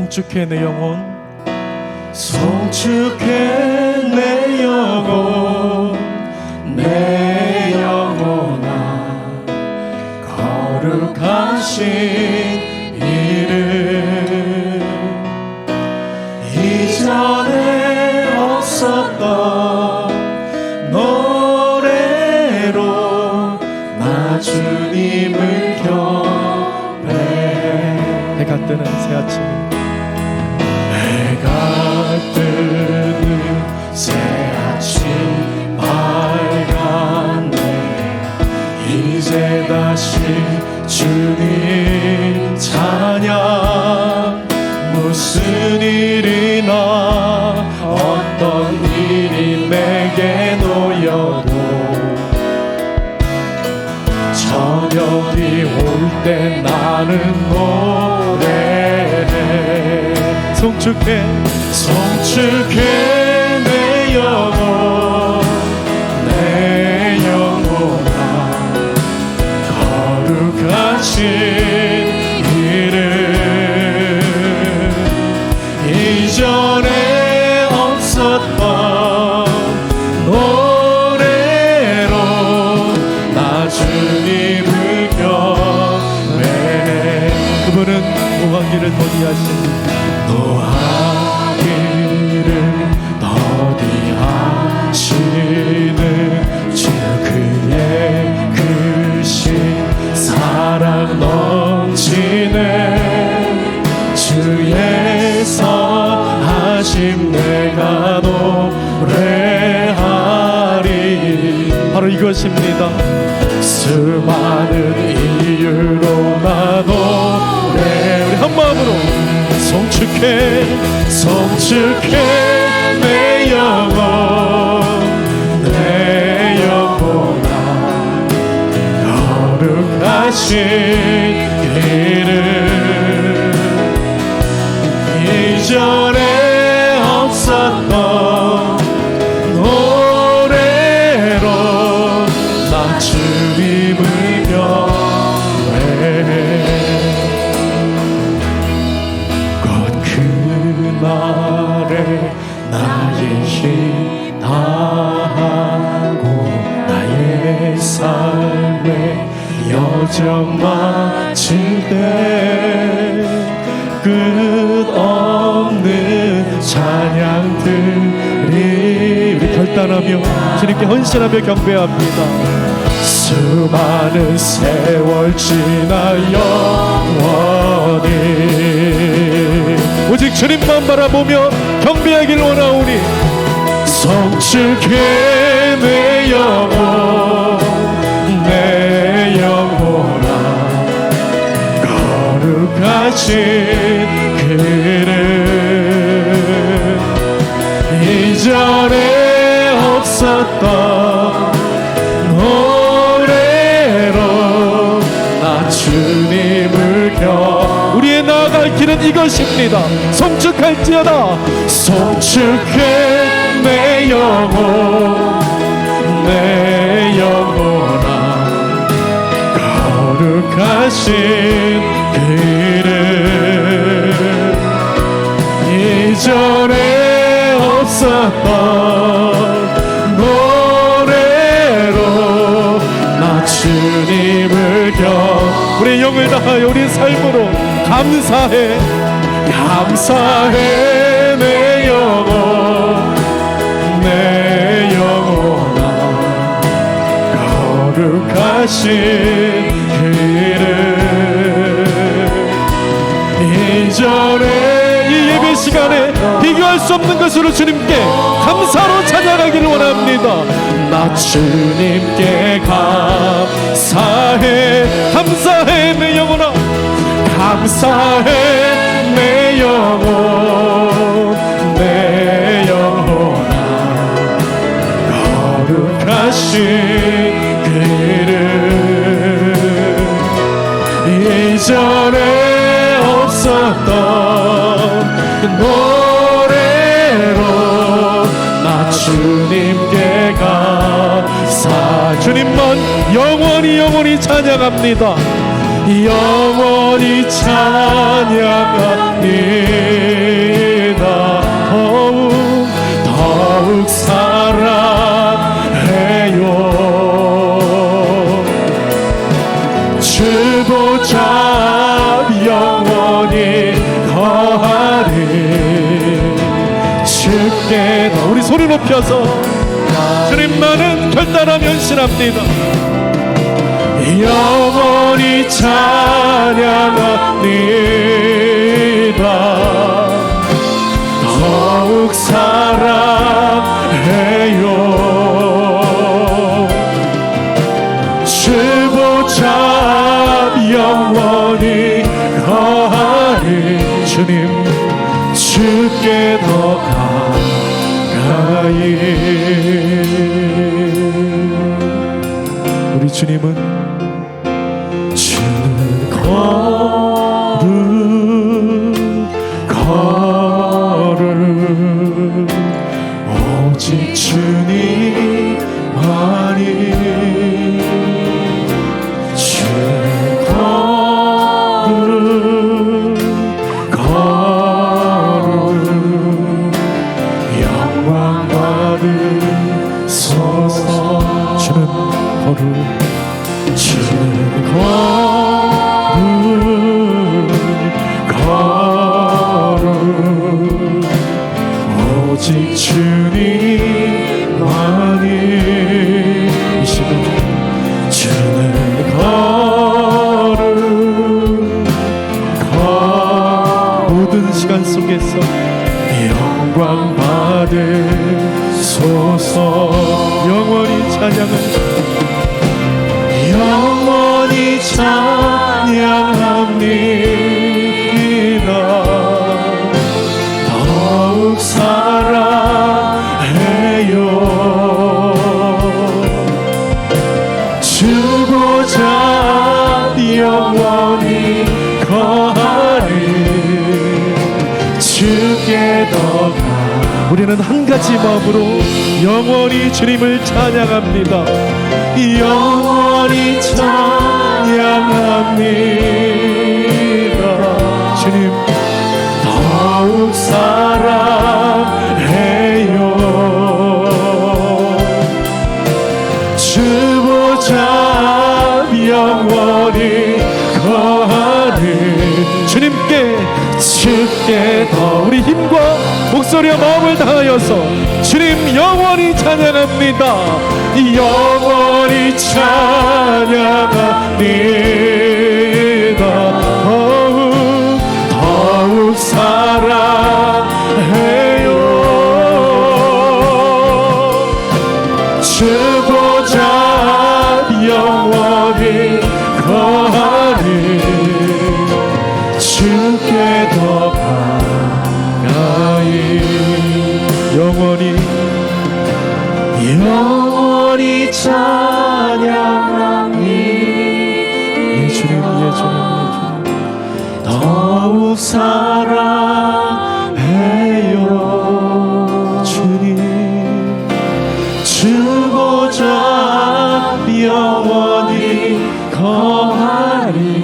성축해 내 영혼. 성축해 내 영혼. 내 영혼아 거룩하신 저녁이 올 때 나는 노래해 성축해 성축해 내 영혼 내 영혼아 거룩하신 이름 이전에 없었던 이것입니다. 수많은 이유로 나 노래 우리 한 마음으로. 성축해 성축해 내 영혼 내 영혼아 거룩하신 마칠 때 끝없는 찬양들이 우리 결단하며 주님께 헌신하며 경배합니다. 수많은 세월 지나 영원히 오직 주님만 바라보며 경배하길 원하오니 성축해 내 영혼 그를 이전에 없었던 노래로 나 주님을 경 우리의 나아갈 길은 이것입니다. 성축할지어다. 성축해 내 영혼 내 영혼아. 거룩하신 그를 이전에 없었던 노래로 나 주님을 경 우리의 영을 다하여 우리의 삶으로 감사해. 감사해. 내 영혼. 내 영혼아. 거룩하신 그를 이전에 이 시간에 비교할 수 없는 것으로 주님께 감사로 찾아가기를 원합니다. 나 주님께 감사해 감사해 내 영혼아 감사해 내 영혼 주님만 영원히 영원히 찬양합니다. 영원히 찬양합니다. 더욱 더욱 사랑해요. 주보자 영원히 거하리. 주께 더 우리 소리 높여서 주님만은 결단하며 헌신합니다. 영원히 찬양합니다. 더욱 사랑해요 주님은 주는 걸음 걸음 오직 주님만이 주는 걸음 걸음 영광 받으 우리는 한 가지 마음으로 영원히 주님을 찬양합니다. 영원히 찬양 목소리와 마음을 다하여서 주님 영원히 찬양합니다. 영원히 찬양합니다 사랑해요. 주님 주보자 영원히 거하리.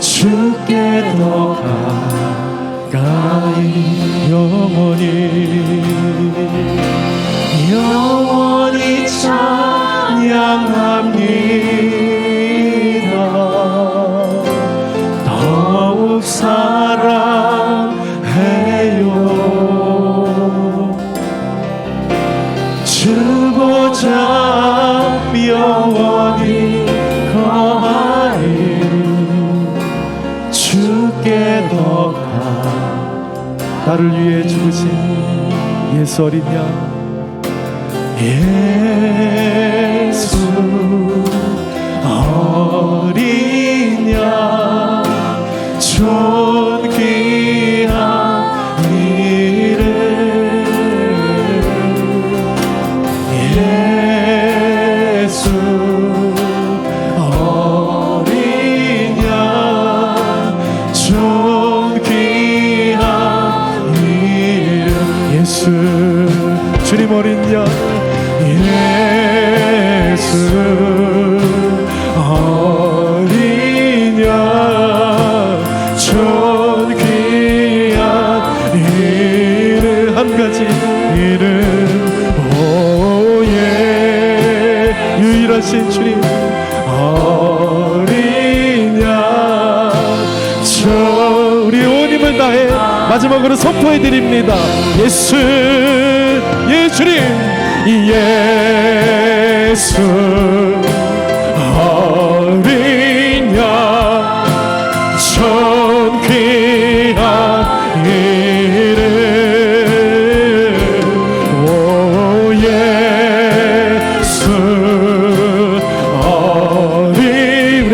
주께 더 가까이 영원히. 영원히 찬양합 주께 더 가. 나를 위해 죽으신 예수 어린 양 예수 어린 양존 유일하신 주님. 어린 양저 우리 온 힘을 다해 마지막으로 선포해 드립니다. 예수 예수님. 예수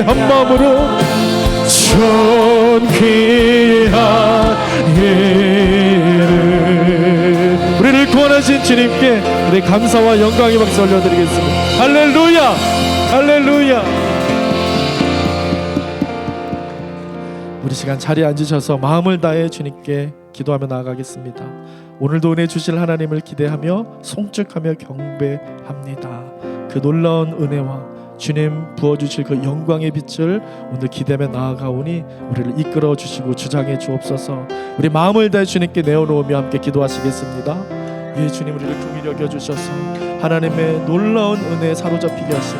한 마음으로 천귀한 이름 우리를 구원하신 주님께 우리 감사와 영광의 박수 올려드리겠습니다 할렐루야 할렐루야 우리 시간 자리에 앉으셔서 마음을 다해 주님께 기도하며 나아가겠습니다. 오늘도 은혜 주실 하나님을 기대하며 송축하며 경배합니다. 그 놀라운 은혜와 주님 부어주실 그 영광의 빛을 오늘 기대하며 나아가오니 우리를 이끌어 주시고 주장해 주옵소서. 우리 마음을 다해 주님께 내어놓으며 함께 기도하시겠습니다. 예 주님 우리를 긍휼히 여겨 주셔서 하나님의 놀라운 은혜에 사로잡히게 하시니